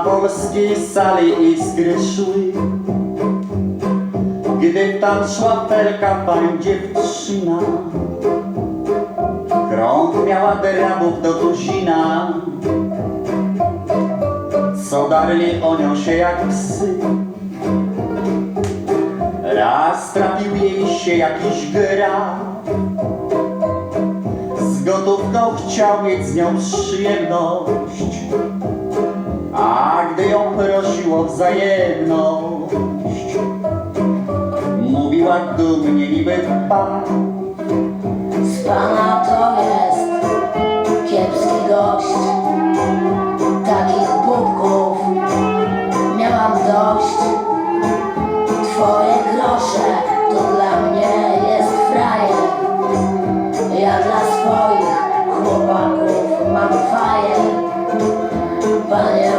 kiepskiej sali iskry szły. Gdy tam szła felka pań dziewczyna, krąg miała drabów do tuzina, co darli o nią się jak psy. Raz trafił jej się jakiś gra, z gotówką chciał mieć z nią przyjemność, o wzajemność, mówiła dumnie niby pan. Z pana to jest kiepski gość. Takich bubków miałam dość. Twoje grosze to dla mnie jest frajer. Ja dla swoich chłopaków mam fajer. Panie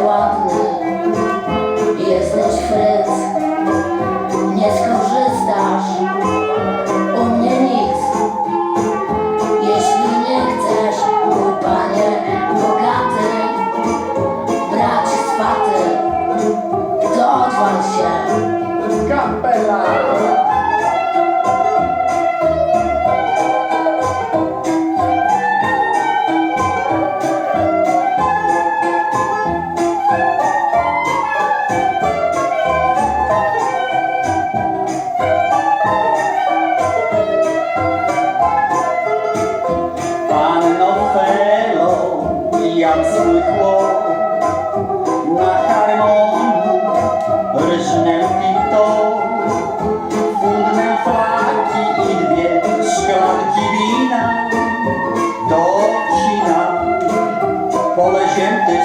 jak chłop na harmonii rżnę pito, fundnę flaki i dwie szklanki wina do kina. Pole zięty